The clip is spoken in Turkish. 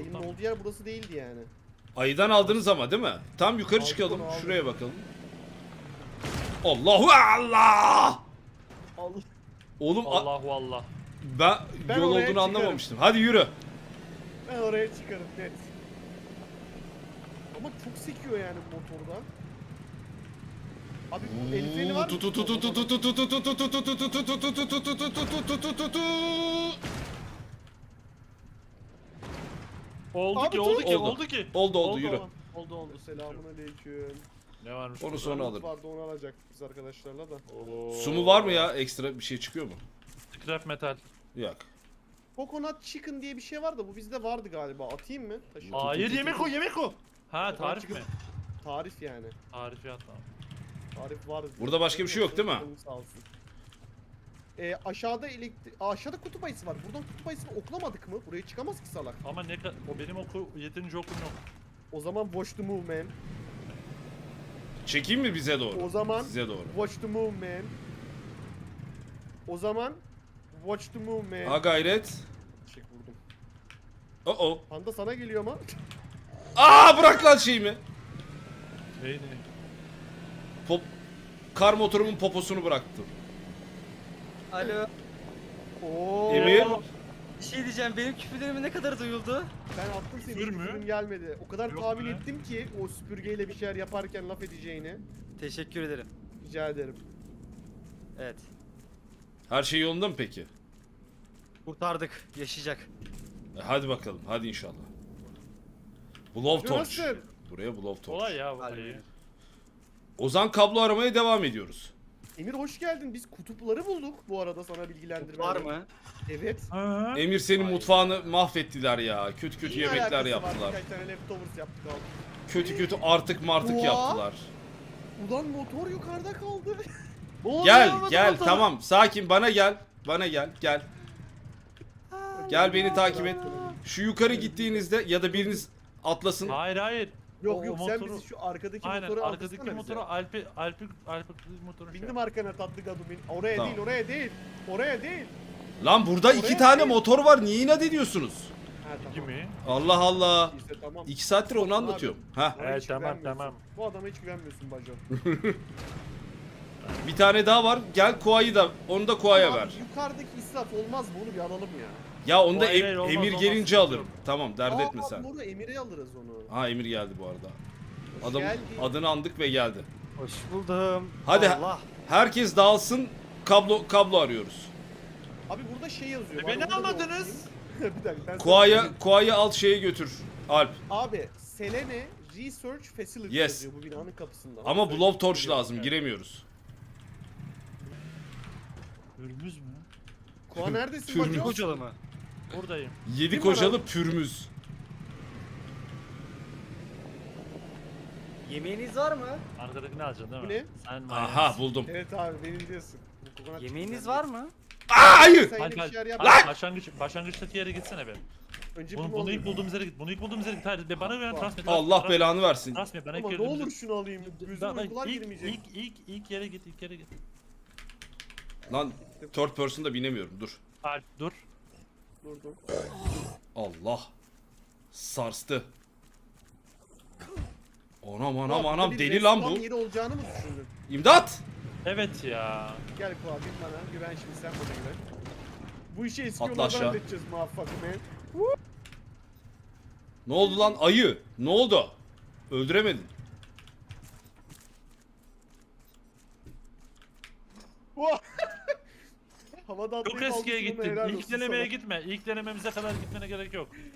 Benim olduğu yer burası değildi yani. Ayıdan aldınız ama değil mi? Tam yukarı Aldık çıkalım. onu, aldık. Şuraya bakalım. Allahu Allah! Al. Oğlum a- Allahu Allah. ben, Ben yol oraya olduğunu çıkarım. anlamamıştım. Hadi yürü. Ben oraya çıkarım net. Ama çok sekiyor yani bu motorda. Abi bu el freni var mı? Oldu Abi ki, dur. oldu ki, Oldu. oldu ki. Oldu oldu yürü. Oldu, oldu. oldu. Selamun aleyküm. Ne varmış? Onu sonra alırım. vardı onu alacaktık biz arkadaşlarla da. Oo. Su mu var mı ya? Ekstra bir şey çıkıyor mu? Scrap metal. Yok. Coconut chicken diye bir şey var da bu bizde vardı galiba. Atayım mı? Taşı. Hayır yemek o, yemek o. Ha tarif mi? Tarif yani. Tarifi atma. Tarif var. Burada başka bir şey yok değil mi? Canım Sağ olsun. Ee, aşağıda elektrik... Aşağıda kutup ayısı var. Buradan kutup ayısını oklamadık mı? Buraya çıkamaz ki salak. Ama ne kadar... Benim oku, yeterince okum yok. O zaman watch the move man. Çekeyim mi bize doğru? O zaman Size doğru. watch the move man. O zaman watch the move man. Ha gayret. Çek vurdum. Oh. Panda sana geliyor ama. Aa bırak lan şeyimi. Neydi? Pop kar motorumun poposunu bıraktım. Alo. Oo. Emir? Bir şey diyeceğim. Benim küfürlerim ne kadar duyuldu? Ben attım seni. Küfür mü? Küfürüm gelmedi. O kadar Yok tahmin be. ettim ki o süpürgeyle bir şeyler yaparken laf edeceğini. Teşekkür ederim. Rica ederim. Evet. Her şey yolunda mı peki? Kurtardık. Yaşayacak. E, hadi bakalım. Hadi inşallah. Blow torch. Buraya blow torch. Kolay ya. bu. Ozan kablo aramaya devam ediyoruz. Emir hoş geldin. Biz kutupları bulduk bu arada sana bilgilendirme. Var mı? Evet. Ha? Emir senin mutfağını mahvettiler ya. Kötü kötü Ne yemekler alakası yaptılar. Var? Birkaç tane leftovers yaptık aldık. Kötü kötü artık martık Oha. yaptılar. Ulan motor yukarıda kaldı. Gel gel tamam sakin bana gel. Bana gel gel. Gel beni takip et. Şu yukarı gittiğinizde ya da biriniz atlasın. Hayır hayır. Yok O- yok o sen motoru- bizi şu arkadaki Aynen motoru arkadaki aldırsana motoru bize. Alp'i Alp'i Alp'i motoru şey. Bindim arkana tatlı gadumin. Oraya Tamam. değil oraya değil. Oraya değil. Lan burada iki Oraya tane değil. motor var. Niye inat ediyorsunuz? Ha tamam. Allah Allah. İşte tamam. İki saattir onu anlatıyorum. Ha. Evet, hiç tamam, güvenmiyorsun. tamam. Bu adama hiç güvenmiyorsun Baco. Bir tane daha var. Gel Kuay'ı da onu da Kuay'a ver. Yukarıdaki israf olmaz mı? Onu bir alalım ya. Ya onu da hayır, em- hayır, olmaz, Emir olmaz, gelince alırım. Tamam dert etme sen. Bunu Emir'e alırız onu. Ha Emir geldi bu arada. Adam geldin. adını andık ve geldi. Hoş buldum. Hadi. Allah. Herkes dağılsın. Kablo kablo arıyoruz. Abi burada şey yazıyor. E, beni onu da bir almadınız. okuyayım. bir dakika. Ben Kuay'a sana- Kuay'ı al şeye götür. Alp. Abi Selene Research Facility Yes. yazıyor bu binanın kapısında. Ama Onu blow torch söyleyeyim. lazım. Giremiyoruz. Hürmüz mü? Kua neredesin Tüm- Baco? Kocalı mı? Buradayım. Yedi Kim kocalı pürmüz. Yemeğiniz var mı? Arkadakini alacaksın değil mi? Bu ne? Sen Aha buldum. Evet abi beni biliyorsun. Bu coconut Yemeğiniz var mı? Aa hayır. Sen yine bir şeyler yap. Alp, başlangıç, başlangıçtaki yere gitsene be. Önce Bunu, bunu, bunu alayım. ilk bulduğumuz yere git. Bunu ilk bulduğumuz yere git. Hayır, be- bana güven transmit. Allah belanı versin. Transmit bana Ama ilk ne gördüğümüz- olur şunu alayım. Gözüm Ben- ben uykular ilk, girmeyecek. ilk, ilk, ilk yere git, ilk yere git. Lan third person'da binemiyorum. Dur. Alp dur. Durdum. Allah. Sarstı. Anam anam anam deli lan bu. yeri olacağını mı düşündün? İmdat. Evet ya. Gel bin bana. Güven şimdi sen bana güven. Bu işi eski Atla aşağı. halledeceğiz muvaffak man. Ne oldu lan ayı? Ne oldu? Öldüremedin. Vah! Havada Çok atlayıp eskiye almışsın gittin. helal İlk olsun denemeye sana. gitme. İlk denememize kadar gitmene gerek yok.